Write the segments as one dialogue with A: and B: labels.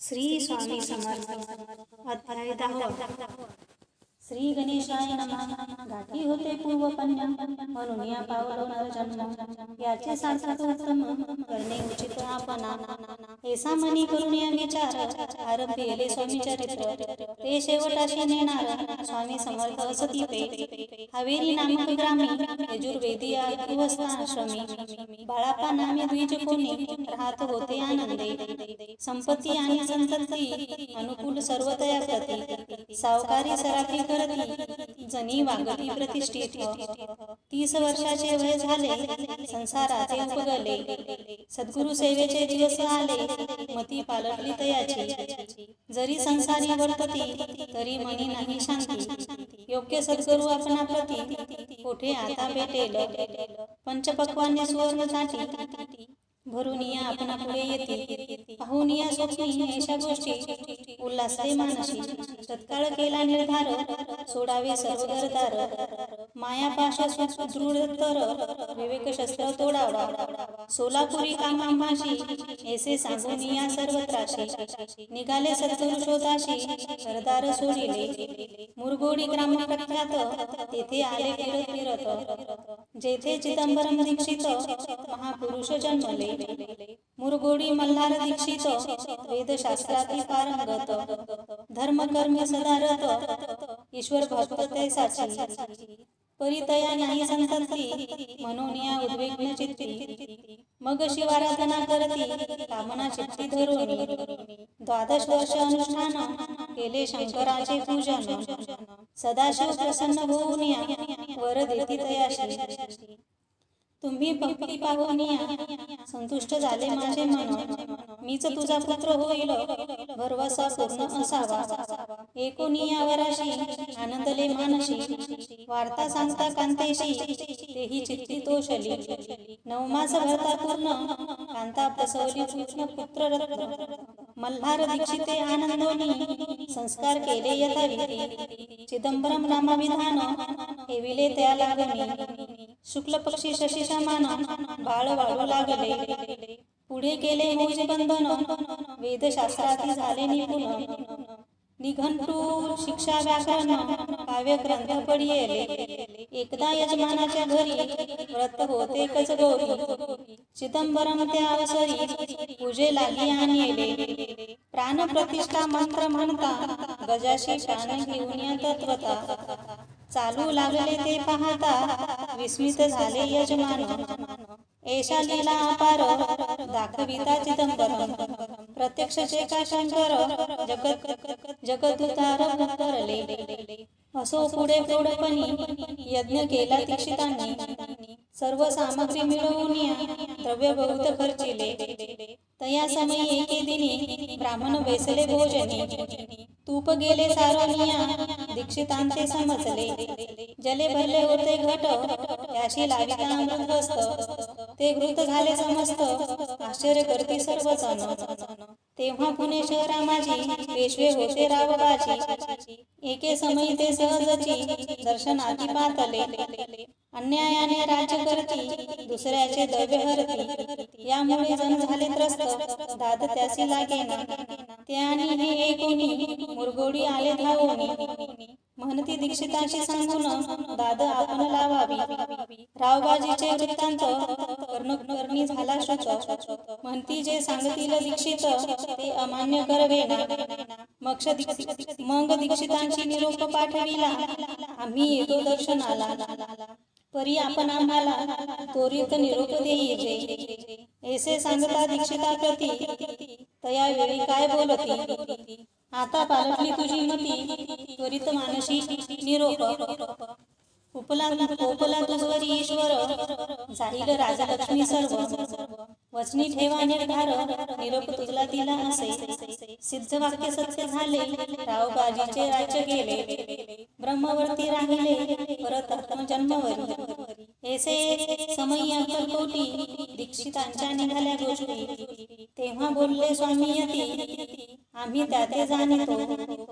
A: श्री स्वामी समर्थ. अध्याय दहावा श्री गणेशाय नमः. गाठी होते पूर्व कन्या म्हणून या पावलो नरजन्म याचे सार्थक उत्तम करणे उचित आपण. ऐसा मनी करून या विचार. आरंभिले स्वामी चरित्र. ते शेवटाशी नेणार. स्वामी समर्थ असती पे हवेली नामक ग्रामी. यजुर्वेदी आश्रमी. बाळापा नामे द्विज कोणी. राहत होते आनंदे. संपत्ती आणि संतती अनुकूल सर्वतया प्रती. सावकारी सराफी करती. जनी वागती प्रतिष्ठित. तीस वर्षाचे वय झाले. संसाराचे उपगले सद्गुरु सेवेचे दिवस आले मती पालटली तयाची. जरी संसारी वर्तती तरी मनी नाही शांती. योग्य सद्गुरु आपणा प्रती कोठे आता भेटेल? पंचपक्वाने सुवर्णसाठी भरून या आपणा पुढे येते पाहून या स्वप्नी अशा गोष्टी. उल्हासले मानसी. तत्काळ केला निर्धार सोडावे सर्व घरदार माया पाशा दृढ तर विवेक शस्त्र तोडावा. सोलापुरी कामा माझी ऐसे सांगून या सर्व त्राशी निघाले सद्गुरु शोधाशी सरदार सोडिले. मुरगोडी ग्राम प्रख्यात तेथे आले फिरत फिरत. जेथे चिदंबरम दीक्षित महापुरुष जन्मले. मुरगोडी मल्हार दीक्षित वेदशास्त्रातील पारंगत. धर्म कर्म सदारत ईश्वर भक्त ते साची परितया नाही संतती म्हणून या उद्विग्न चित्ती मग शिवाराधना करती कामना चित्ती धरून द्वादश वर्ष अनुष्ठान केले शंकराचे पूजन सदाशिव प्रसन्न होऊन वर देती तयाशी तुम्ही भक्ती पाहून संतुष्ट झाले माझे मन. मीच तुझा पुत्र होईल. भरवसा पूर्ण असावा. एकोणी यावराशी आनंदले मानशी. वार्ता सांगता कांतेशी. तेही चित्ती तोषली. नवमास भरता पूर्ण. कांता प्रसवली कृष्ण पुत्र रत्न. मल्हार दीक्षिते आनंदोनी. संस्कार केले यथाविधी. चिदंबरम नामविधान. हेविले त्या लागणी शुक्ल पक्षी शशी समान बाळ वाढू लागले. पुढे गेले मोजे बंधन वेदशास्त्रातील झाले निपुण. निघंटू शिक्षा व्याकरण काव्य ग्रंथ पडियेले एकदा यजमानाच्या घरी व्रत होते कच गौरी चिदंबरम त्या अवसरी पूजे लागी येले प्राण प्रतिष्ठा मंत्र म्हणता गजाशी प्राण घेऊन या तत्वता. चालू लागले ते पाहता विस्मित झाले यजमान. एषा लीला अपार दाखविता चिदंबरम. प्रत्यक्ष जे का शंकर? जगत करले असो पुढे यज्ञ केला दीक्षितांनी. सर्व सामग्री मिळवून द्रव्य बहुत खर्चिले. तया समयी एके दिनी ब्राह्मण बेसले भोजनी. तूप गेले सारोनिया दीक्षितांचे समजले. जले भरले होते घट त्याशी लाविता अमृतस्त ते घृत झाले समस्त. आश्चर्य करते सर्वजण. तेव्हा पुणे शहरा माझी पेशवे होते रावबाजी. एके समयी ते सहजची दर्शनाती पातले. अन्यायाने राज्य करती दुसऱ्याचे दैव्य हरती. यामुळे जण झाले त्रस्त. दाद त्यासी लागेना. दीक्षितांशी सांगून दाद आपण लावावी. रावबाजीचे वृत्तांत कर्णकर्णी झाला शुच म्हणती जे सांगतील दीक्षित ते अमान्य करवे मक्ष दीक्षित मग दीक्षितांची निरोप पाठविला. आम्ही येतो दर्शनाला. परी आपण आम्हाला त्वरित निरोप देईजे ऐसे सांगता दीक्षिता प्रती तया वेळी काय बोलती? आता पालटली तुझी मती त्वरित मानसी निरोप. ईश्वर जाईल सर्व. वचनी ठेवा निर्धार निरोप तुझला असे. सिद्ध वाक्य सत्य झाले रावबाजीचे राज्य गेले. ब्रह्मवर्ती राहिले परत जन्मवरी ऐसे समय अक्कलकोटी दीक्षितांच्या निघाल्या गोष्टी. तेव्हा बोलले स्वामी यती आम्ही त्याते जाणतो.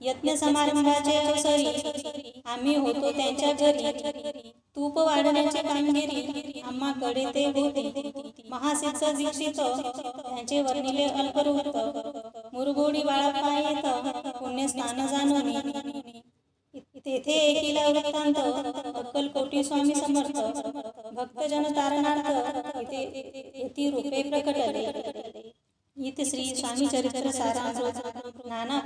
A: यज्ञ समारंभाचे अवसरी आम्ही होतो त्यांच्या घरी. तूप वाढण्याची कामगिरी आम्हाकडे ते होते. महासिद्ध दीक्षित त्यांचे वर्णिले अल्परूप. मुरगोडी बाळाप्पा येत पुण्यस्नान जाणून. तेथे एकीला वृत्तांत अक्कलकोटी स्वामी समर्थ. भक्तजन तारणार्थ इथे येती रूपे प्रकटले. इथे श्री स्वामी चरित्र सारांश नाना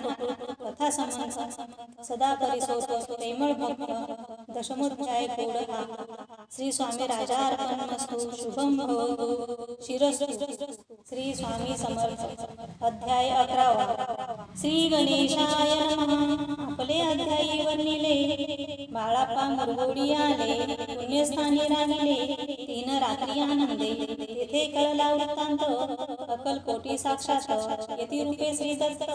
A: कथा संबंध सदा परिसोत प्रेमळ भक्त दशमोध्याय गोड हा श्री स्वामी राजा अर्पणमस्तु शुभम भवतु शिरस्तु श्री स्वामी समर्थ अध्याय अकरावा श्री गणेशाय नमः। आपले अध्यायी वर्णिले। बाळाप्पा मुरगोडी आले। पुण्यस्थानी राहिले। तीन रात्री आनंदे। तेथे कळला वृत्तांत। अकलकोटी साक्षात यती रूपे श्री दत्त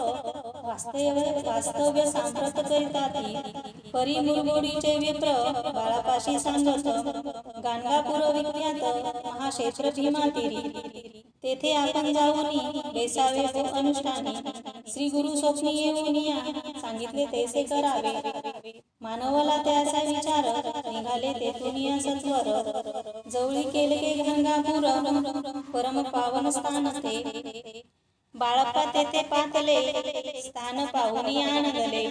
A: वास्तव्य वास्तव्य सांप्रत करीताती परी मुरगोडीचे विप्र बाळापाशी सांगत गाणगापूर विख्यात महाक्षेत्र भीमातीरी तेथे आपण जाऊनी बेसावे तो अनुष्ठानी श्री गुरु स्वप्नी येऊन सांगितले तैसे करावे. मानवाला त्याचा विचार निघाले तेथून या सत्वर जवळी केले के गंगापूर परम पावन स्थान ते बाळप्पा तेथे पातले स्थान पाहुनी आणले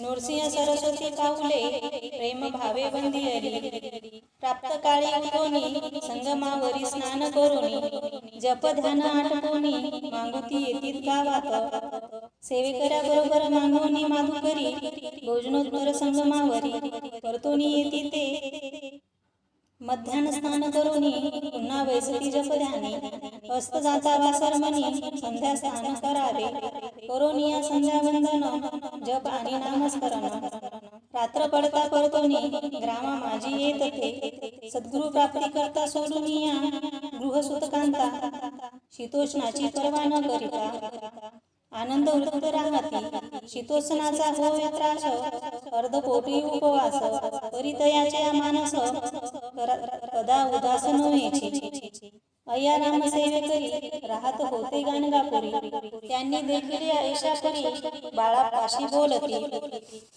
A: नृसिंह सरस्वती पाहुले प्रेम भावे बंदियली प्राप्त काळी उठोनी संगमावरी स्नान करोनी. जप ध्यान आटपोनी मागुती येतील गावात सेवेकऱ्या बरोबर मागवणी माधुकरी. भोजनोत्तर संगमावरी परतोनी येती ते. मध्यान स्नान करून पुन्हा वैसती जप ध्याने हस्त जाता वासरमणी संध्या स्नान करावे. करोनिया संध्या वंदन जप आणि नामस्मरण रात्र पडता परतोनी ग्रामा माझी येत ते सद्गुरु प्राप्ती करता सोडून या गृहसुतकांता शीतोष्णाची पर्वा न करिता. आनंद वृत्त राहती शीतोष्णाचा होय त्रास. अर्धपोटी उपवास परितयाच्या मानस. कदा उदास नव्हेची अय्या राम सेवे करी राहत होते गाण गापुरी त्यांनी देखील ऐशा करी बाळा पाशी बोलती.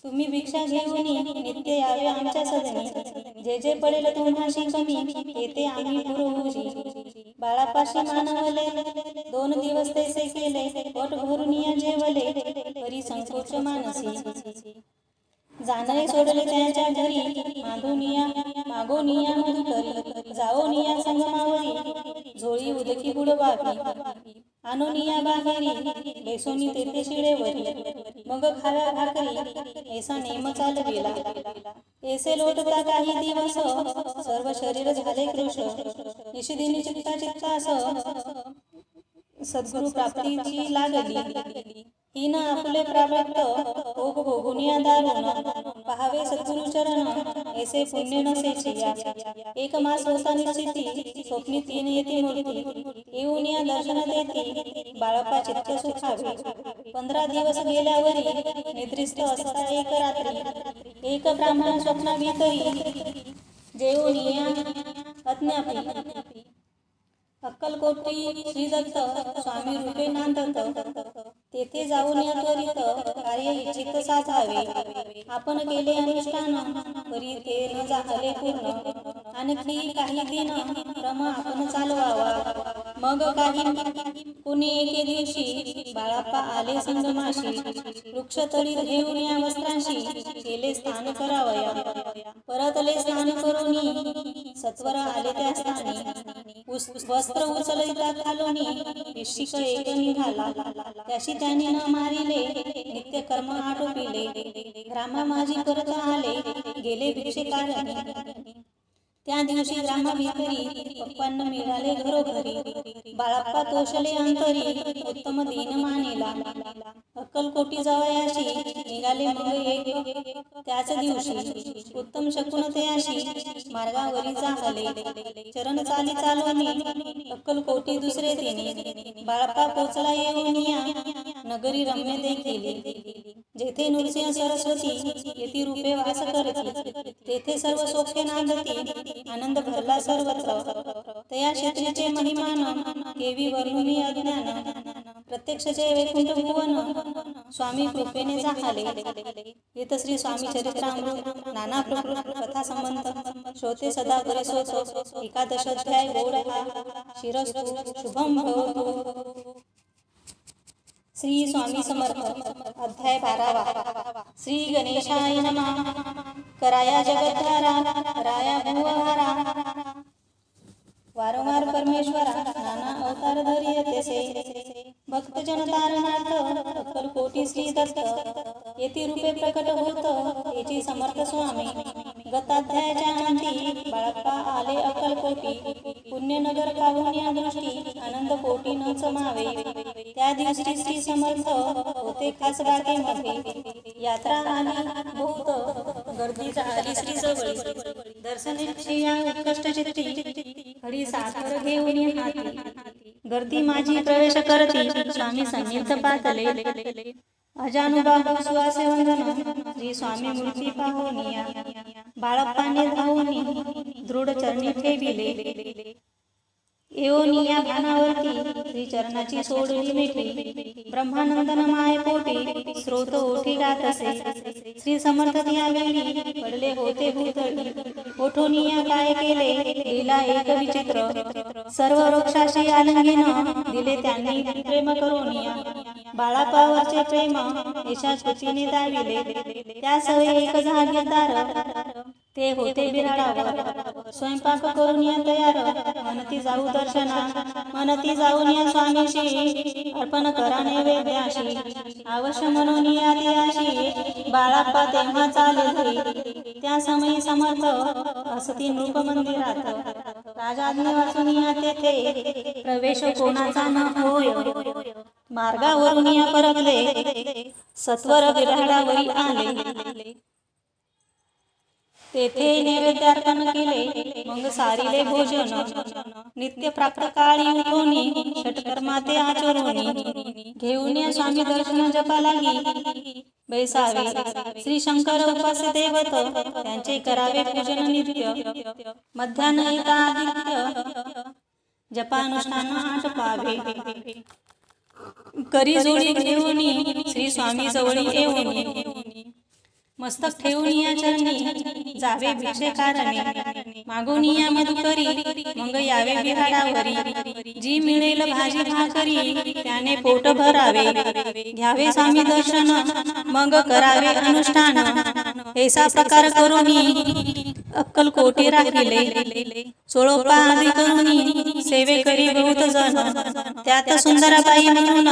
A: तुम्ही भिक्षा घेऊन नित्य यावे आमच्या सजनी जे जे पडेल तुम्हाशी कमी येते आम्ही गुरुजी बाळापाशी मानवले दोन दिवस तैसे केले. पोट भरून या जेवले परी संकोच मानसी. उदकी अनुनिया बाहेरी. बेसोनी तेथे शिळेवरी. मग खाव्या भाकरी ऐसा नेम चालविला ऐसे लोटता काही दिवस सर्व शरीर झाले कृश निशिदिनी चित्ता असं सद्गुरु प्राप्तीची लागली. तीन आपले प्राप्त भोग भोगुनिया दारुण पहावे सद्गुरु चरण ऐसे पुण्य नसेची एक मास होता निश्चिती स्वप्नी तीन येते मूर्ती. येऊन या दर्शन देती बाळपा चित्त सुखावे. पंधरा दिवस गेल्यावरी निद्रिस्त असता एक रात्री. एक ब्राह्मण स्वप्न भीतरी जेऊन या अज्ञापी. अक्कलकोटी श्री दत्त स्वामी रूपे नांदत. तेथे जाऊन या त्वरित कार्य इच्छित साधावे. आपण केले अनुष्ठान तरी ते न झाले पूर्ण. आणखी काही दिन क्रम आपण चालवावा. मग काही कुणी एके दिवशी बाळाप्पा आले संगमाशी वृक्ष तळी घेऊन या वस्त्रांशी केले स्नान करावया. परतले स्नान करून सत्वर आले त्या स्थानी. वस्त्र उचलिता घालोनी शिक एक निघाला. त्याशी त्याने न मारिले नित्य कर्म आटोपिले. ग्रामा माझी करत आले गेले भिक्षे कारण त्या दिवशी ग्रामा भितरी पप्पांना मिळाले घरोघरी. बाळाप्पा तोषले अंतरी उत्तम दिन मानेला. अक्कलकोटी जवयाशी निघाले मग एक. त्याच दिवशी उत्तम शकुनतेयाशी मार्गावरी जाहले. चरण चाली चालवणी अक्कलकोटी दुसरे दिनी. बाळाप्पा पोचला येऊन या नगरी रम्य देखील. जेथे नृसिंह सरस्वती येथे रूपे वास करती तेथे सर्व सौख्य नांदती आनंद भरला सर्वत्र. तया क्षेत्रीचे महिमान केवी वर्णुनी अज्ञान प्रत्यक्षचे वैकुंठ भुवन स्वामी कृपेने झाले. येत श्री स्वामी चरित्रामृत नाना प्रकृत कथा संबंध श्रोते सदा परिसोत एकादश अध्याय गोड शिरस्तु शुभम भवतु. श्री स्वामी समर्थ. अध्याय बारावा. श्री गणेशाय नमः. कराया जगद्धारा. राया भुवहारा. वारंवार परमेश्वरा नाना अवतार धरी येतेसे भक्त जनतारणार्थ अक्कल कोटी श्री दत्त येथे रूपे प्रकट होत याची समर्थ स्वामी. गताध्यायाच्या अंती बाळप्पा आले अक्कल कोटी पुण्यनगर पाहून या दृष्टी आनंद कोटी न समावे त्या दिवशी श्री समर्थ होते खास बागेमध्ये. यात्रा आली बहुत गर्दी झाली श्री जवळ दर्शन श्री या उत्कृष्ट चित्री खडी घेऊन ये हाती गर्दी माझी प्रवेश करती. स्वामी सन्निध पातले अजानुबाहू सुवासे वंदन श्री स्वामी मूर्ती पाहुनिया बाळप्पाने धावून दृढ चरणी ठेविले. एओनिया भानावरती. श्री चरणाची सोडली मिठी ब्रह्मानंदन माय पोटी. स्रोत ओठी गात असे. श्री समर्थ त्यावेळी पडले होते भूतळी. ओठोनिया काय केले? लीला एक विचित्र. सर्व वृक्षाशी आलंगीन दिले त्यांनी प्रेम करोनिया बाळापावरचे प्रेम यशा छतीने दाविले. त्या सवे एक जागीरदार. ते होते बिराडावर. स्वयंपाक करून या तयार. मनती जाऊ दर्शना. मनती जाऊन या स्वामीशी. अर्पण करा नैवेद्याशी. अवश्य म्हणून या दियाशी. बाळाप्पा तेव्हा चालले. त्या समयी समर्थ असती नृप मंदिरात. राजाज्ञे वाचून या तेथे. प्रवेश कोणाचा न होय. मार्गावरून या परतले. सत्वर विराडावरी आले. तेथे नैवेद्यार्पण केले. मग सारिले भोजन. नित्य प्राप्त काळी उठोनी षटकर्माते आचरोनी घेऊन या स्वामी दर्शन जपा लागी बैसावे. श्री शंकर उपास देवत. त्यांचे करावे पूजन नित्य. मध्यान्ह आदित्य जपानुष्ठान आटपावे. करी जोडी घेऊन श्री स्वामी जवळी येऊनी मस्तक ठेवून या चरणी जावे भिक्षे कारणे. मागून या मधुकरी. मग यावे बिहाडावरी जी मिळेल भाजी भाकरी त्याने पोट भरावे. घ्यावे स्वामी दर्शन मग करावे अनुष्ठान. ऐसा प्रकार करून अक्कल कोटी राखिले सोळोपा आधी करून सेवे करी बहुत जण त्यात सुंदराबाई म्हणून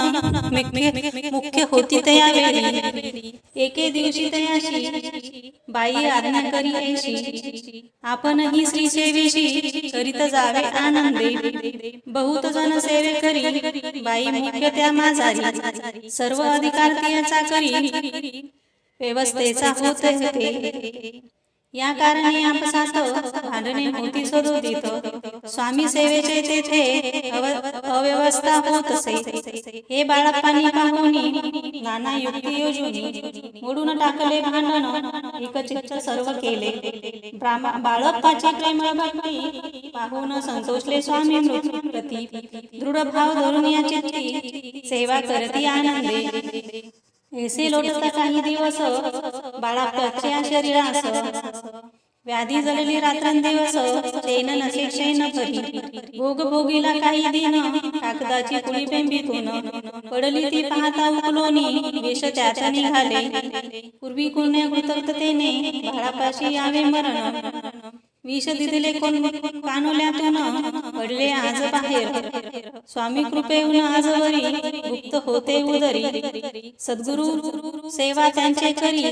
A: मुख्य होती तया वेळी. एके दिवशी तयाशी बाई आज्ञा करी ऐशी आपणही श्री सेवेशी करीत जावे आनंदे. बहुत जण सेवे करी बाई मुख्य त्या माझारी सर्व अधिकार तियाचा करी व्यवस्थेचा होत होते. या कारणे आपसात भांडणे होती सदोदित स्वामी सेवेचे तेथे अव्यवस्था होत असे. हे बाळप्पांनी पाहुनी नाना युक्ती योजुनी मोडून टाकले भांडण. एकचित्त सर्व केले. ब्राह्म- बाळप्पाचे प्रेम भक्ती पाहून संतोषले स्वामी प्रती दृढ भाव धरून या चित्ती सेवा करती आनंदे. ऐसे लोटता काही दिवस बाळा बाळाप्पाच्या शरीरास व्याधी झालेली रात्रंदिवस चैन नसे क्षैन भरी भोग भोगीला काही दिन कागदाची पुळी बेंबीतून पडली ती पाहता उकलोनी वेश त्याच्या निघाले. पूर्वी कोण्या कृतज्ञतेने बाळापाशी यावे मरण विष दिले कोण कानोल्यातून पडले आज बाहेर स्वामी कृपेहून आजवरी गुप्त होते उदरी. सद्गुरु सेवा त्यांचे करी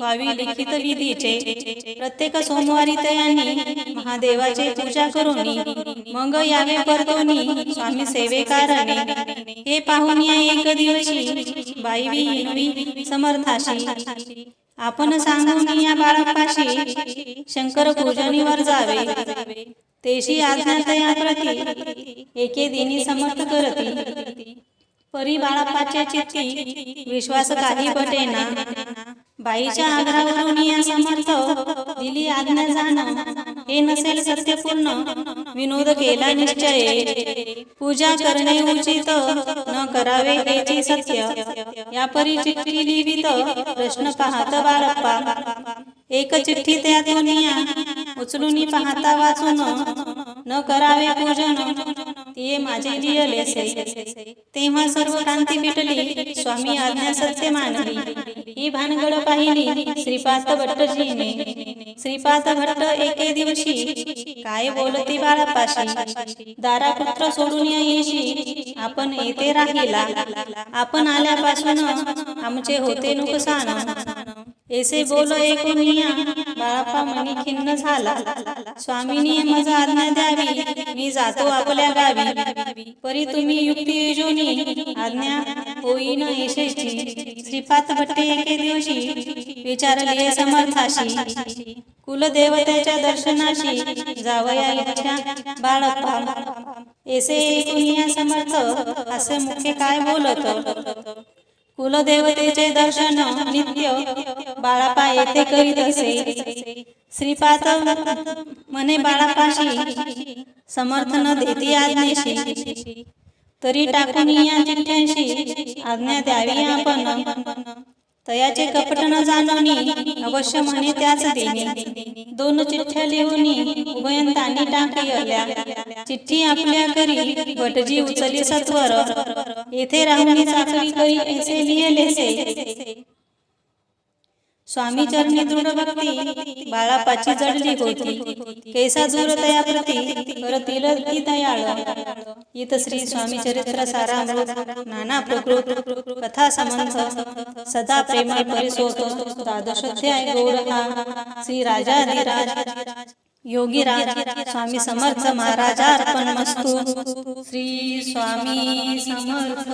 A: वावी लिखित विधीचे. प्रत्येक सोमवारी तयांनी महादेवाचे पूजा करून. मग यावे परतोनी स्वामी सेवे कारणे हे पाहून या एक दिवशी बाईवी समर्थाशी. आपण सांगून या बाळापाशी शंकर पूजनीवर जावे. तेशी आज्ञा तया प्रती एके दिनी समर्थ करती. परी चित्ती विश्वास काही पटेना. बाईच्या आग्रहावरून या समर्थ दिली आज्ञा जाण हे नसेल सत्यपूर्ण. विनोद केला निश्चय. पूजा करणे उचित न करावे त्याची सत्य. या परी चिठ्ठी लिहित प्रश्न पाहत बाळप्पा. एक चिठ्ठी त्या या उचलून पाहता वाचून न करावे पूजन ते माझे लिहलेसे तेव्हा सर्व क्रांती मिटली. स्वामी आज्ञा सत्य मानली. ही भानगड पाहिली. श्रीपाद भट्टजीने. श्रीपाद भट्ट एके दिवशी काय बोलती बाळापाशी? दारापुत्र सोडून येशी आपण येथे राहिला. आपण आल्यापासून आमचे होते नुकसान. ऐसे बोल ऐकूनिया बाळापा मनी खिन्न झाला. स्वामीनी मज आज्ञा द्यावी. मी जातो आपल्या गावी. परी तुम्ही युक्ती योजोनी आज्ञा होईन यशेची श्रीपाद भट्टे एके दिवशी विचारले समर्थाशी. कुलदेवतेच्या दर्शनाशी जावया इच्छा बाळप्पा ऐसे ऐकूनिया समर्थ असे मुखे काय बोलत? कुलदेवतेचे दर्शन नित्य बाळापा येथे करीत असे. श्रीपाद मने बाळापाशी समर्थन देती आज्ञेशी. तरी टाकून या चिठ्ठ्यांशी आज्ञा द्यावी आपण. तयाचे कपट न जाणवणी अवश्य म्हणे त्याच देणे. दोन चिठ्ठ्या लिहून उभयंतांनी टाकल्या चिठ्ठी आपल्या करी भटजी उचली सत्वर. येथे राहुनी चाकरी करी ऐसे लिहिलेसे. स्वामी चरणी दृढ भक्ती बाळापाची जडली होती. कैसा दूर तया प्रती करतील ती दयाळ इत श्री स्वामी चरित्र सारामृत नाना प्रकृत कथा संबंध. सदा प्रेमळ परिसोत द्वादशोध्याय गौरहा श्री राजा श्री योगी योगीराज स्वामी समर्थ महाराजा अर्पण मस्तू श्री स्वामी समर्थ.